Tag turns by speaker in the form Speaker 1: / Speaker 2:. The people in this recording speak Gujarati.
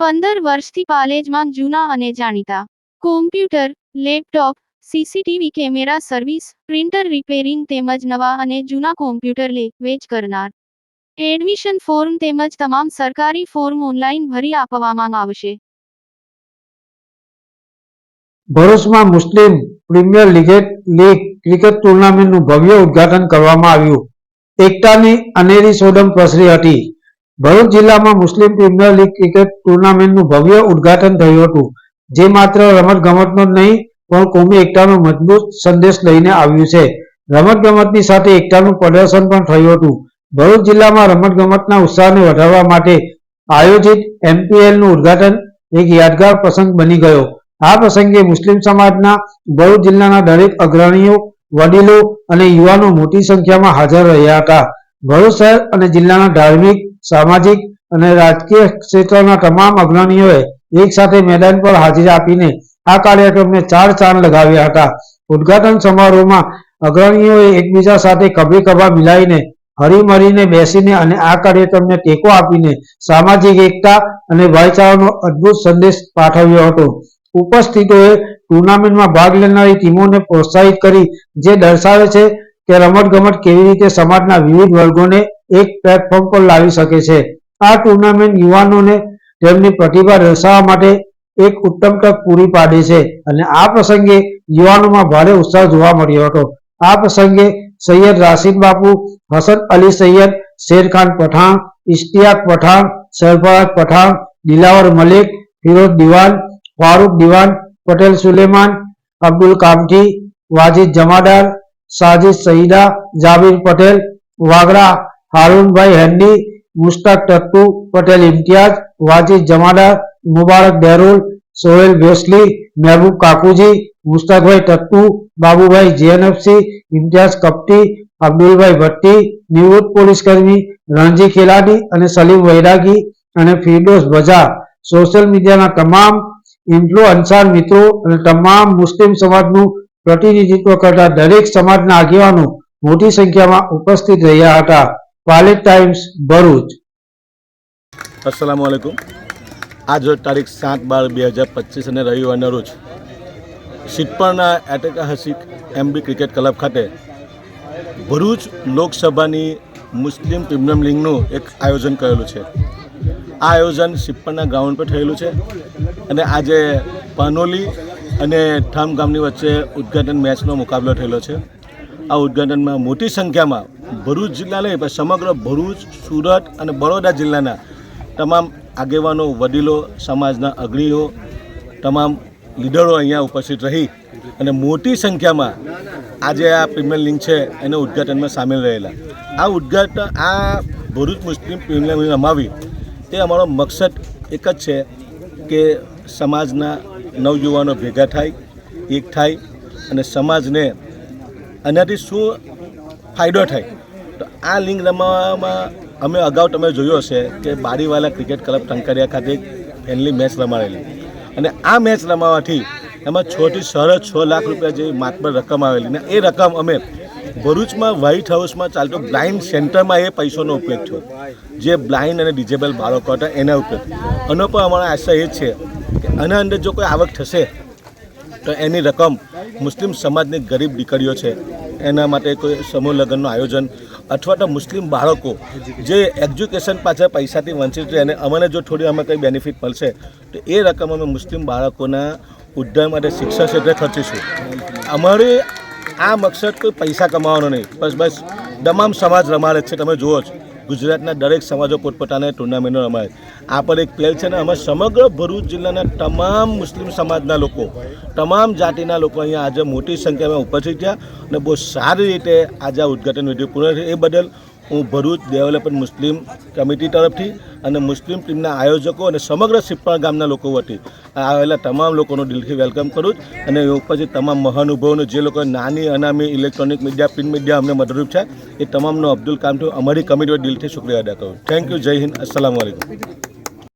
Speaker 1: પંદર વર્ષથી પાલેજમાં જૂના અને જાણીતા. Computer laptop CCTV camera service printer repairing તેમજ નવા અને જૂના કોમ્પ્યુટર લે, વેચ કરનાર. એડમિશન ફોર્મ તેમજ તમામ સરકારી ફોર્મ ઓનલાઈન ભરી આપવામાં આવશે.
Speaker 2: ભરૂચમાં Muslim premier league league cricket ટુર્નામેન્ટનું ભવ્ય ઉદ્ઘાટન કરવામાં આવ્યું. એકતાની અનેરી સોડમ પ્રસરી હતી. ભરૂચ જિલ્લામાં મુસ્લિમ પ્રીમિયર લીગ ક્રિકેટ ટુર્નામેન્ટનું ભવ્ય ઉદ્ઘાટન થયું હતું. જે માત્ર રમતગમતનો જ નહીં, પણ કોમી એકતાનો મજબૂત સંદેશ લઈને આવ્યું છે. રમતગમતની સાથે એકતાનું પ્રદર્શન પણ થયું હતું. ભરૂચ જિલ્લામાં રમતગમતના ઉત્સાહને વધારવા માટે આયોજિત એમપીએલનું ઉદ્ઘાટન એક યાદગાર પ્રસંગ બની ગયો. આ પ્રસંગે મુસ્લિમ સમાજના ભરૂચ જિલ્લાના દરેક અગ્રણીઓ, વડીલો અને યુવાનો મોટી સંખ્યામાં હાજર રહ્યા હતા. ભરૂચ શહેર અને જિલ્લાના ધાર્મિક સામાજિક અને રાજકીય ક્ષેત્રના તમામ અગ્રણીઓએ એક સાથે મેદાન પર હાજરી આપીને આ કાર્યક્રમને ચાર ચાંદ લગાવ્યા હતા. ઉદઘાટન સમારોહમાં અગ્રણીઓએ એકબીજા સાથે કભી કભા મિલાઈને હરીમરીને બેસીને અને આ કાર્યક્રમને ટેકો આપીને સામાજિક એકતા અને ભાઈચારાનો અદ્ભુત સંદેશ પાઠવ્યો હતો. ઉપસ્થિતોએ ટુર્નામેન્ટમાં ભાગ લેનારી ટીમોને પ્રોત્સાહિત કરી, જે દર્શાવે છે કે રમતગમત કેવી રીતે સમાજના વિવિધ વર્ગોને એક પ્લેટફોર્મ પર લાવી શકે છે. આ ટુર્નામેન્ટ યુવાનોને તેમની પ્રતિભા દર્શાવવા માટે એક ઉત્તમ તક પૂરી પાડે છે અને આ પ્રસંગે યુવાનોમાં ભારે ઉત્સાહ જોવા મળ્યો હતો. આ પ્રસંગે સૈયદ રાશિદ બાપુ, હસન અલી સૈયદ, શેરખાન પઠાણ, ઇશ્તિયાક પઠાણ, સરફરાજ પઠાણ, દિલાવર મલિક ફિરોઝ દિવાન, ફારૂક દિવાન, પટેલ સુલેમાન, અબ્દુલ કામઠી, વાજીદ જમાદાર સાજિદ, સઈદા, જાબીર પટેલ, વાગડા, હારૂનભાઈ હેન્ડી મુશ્તાક ટટ્ટુ પટેલ ઇમ્તિયાઝ, વાજીદ જમાદાર, મુબારક બેરુલ સોહેલ ભેસલી, મહેબૂબ કાકુજી, મુસ્તાકભાઈ ટટ્ટુ, બાબુભાઈ જીએનએફસી, ઇમ્તિયાઝ કપટી, અબ્દુલભાઈ ભટ્ટી, નિવૃત્ત પોલીસ કર્મી, રણજી ખેલાડી અને સલીમ વૈરાગી અને ફિરડોસ ભજા. સોશિયલ મીડિયાના તમામ ઇન્ફ્લુઅન્સર મિત્રો અને તમામ મુસ્લિમ સમાજનું પ્રતિનિધિત્વ કરતા દરેક સમાજના આગેવાનો મોટી સંખ્યામાં ઉપસ્થિત રહ્યા હતા. પાલેટ ટાઈમ્સ ભરૂચ.
Speaker 3: અસલામ વાલેકુમ આજ રોજ તારીખ સાત બાર બે હજાર પચીસ અને રવિવારના રોજ સિટપરના ઐતિહાસિક એમબી ક્રિકેટ ક્લબ ખાતે ભરૂચ લોકસભાની મુસ્લિમ પ્રીમિયમ લીગનું એક આયોજન કરેલું છે. આ આયોજન સિપ્પરના ગ્રાઉન્ડ પર થયેલું છે અને આજે પાનોલી અને ઠામ ગામની વચ્ચે ઉદ્ઘાટન મેચનો મુકાબલો થયેલો છે. આ ઉદ્ઘાટનમાં મોટી સંખ્યામાં ભરૂચ જિલ્લા નહીં, પણ સમગ્ર ભરૂચ, સુરત અને બરોડા જિલ્લાના તમામ આગેવાનો, વડીલો, સમાજના અગ્રણીઓ, તમામ લીડરો અહીંયા ઉપસ્થિત રહી અને મોટી સંખ્યામાં આજે આ પ્રીમિયર લીગ છે એને ઉદ્ઘાટનમાં સામેલ રહેલા. આ ઉદ્ઘાટન આ ભરૂચ મુસ્લિમ પ્રીમિયર લીગ રમાવી, તે અમારો મકસદ એક જ છે કે સમાજના નવયુવાનો ભેગા થાય, એક થાય અને સમાજને આનાથી શું ફાયદો થાય? તો આ લિંગ રમવામાં અમે અગાઉ તમે જોયો હશે કે બારીવાલા ક્રિકેટ ક્લબ ટંકારિયા ખાતે ફેનલી મેચ રમાડેલી. અને આ મેચ રમાવાથી એમાં છથી સરસ છ લાખ રૂપિયા જેવી માત્ર રકમ આવેલી ને એ રકમ અમે ભરૂચમાં વ્હાઇટ હાઉસમાં ચાલતો બ્લાઇન્ડ સેન્ટરમાં એ પૈસાનો ઉપયોગ થયો. જે બ્લાઇન્ડ અને ડિજેબલ બાળકો હતા એના ઉપયોગ અનો પણ અમારો આશા એ છે આના અંદર જો કોઈ આવક થશે, તો એની રકમ મુસ્લિમ સમાજની ગરીબ દીકરીઓ છે, એના માટે કોઈ સમૂહ લગ્નનું આયોજન અથવા તો મુસ્લિમ બાળકો જે એજ્યુકેશન પાછળ પૈસાથી વંચિત છે અને અમને જો થોડી અમે કંઈ બેનિફિટ મળશે, તો એ રકમ અમે મુસ્લિમ બાળકોના ઉદ્ધાર માટે શિક્ષણ ક્ષેત્રે ખર્ચીશું. અમારે આ મકસદ કોઈ પૈસા કમાવાનો નહીં. બસ બસ, તમામ સમાજ રમાડે છે, તમે જુઓ છો. ગુજરાતના દરેક સમાજો પોતપોતાના ટુર્નામેન્ટો રમાય આ પર એક પહેલ છે ને અમે સમગ્ર ભરૂચ જિલ્લાના તમામ મુસ્લિમ સમાજના લોકો, તમામ જાતિના લોકો અહીંયા આજે મોટી સંખ્યામાં ઉપસ્થિત થયા અને બહુ સારી રીતે આજે આ ઉદઘાટન વિધિ પૂર્ણ થઈ એ બદલ હું ભરૂચ ડેવલપમેન્ટ મુસ્લિમ કમિટી તરફથી અને મુસ્લિમ ટીમના આયોજકો અને સમગ્ર સિપ્પા ગામના લોકો વતી આવેલા તમામ લોકોનો દિલથી વેલકમ કરું છું અને ઉપરથી તમામ મહાનુભાવોને જે લોકો નાની, અનામી ઇલેક્ટ્રોનિક મીડિયા, પ્રિન્ટ મીડિયા અમને મદદરૂપ છે એ તમામનો અબ્દુલ કામથી અમારી કમિટીઓ દિલથી શુક્રિયા અદા કરું થેન્ક યુ જય હિન્દ. અસલામ વાલેકુમ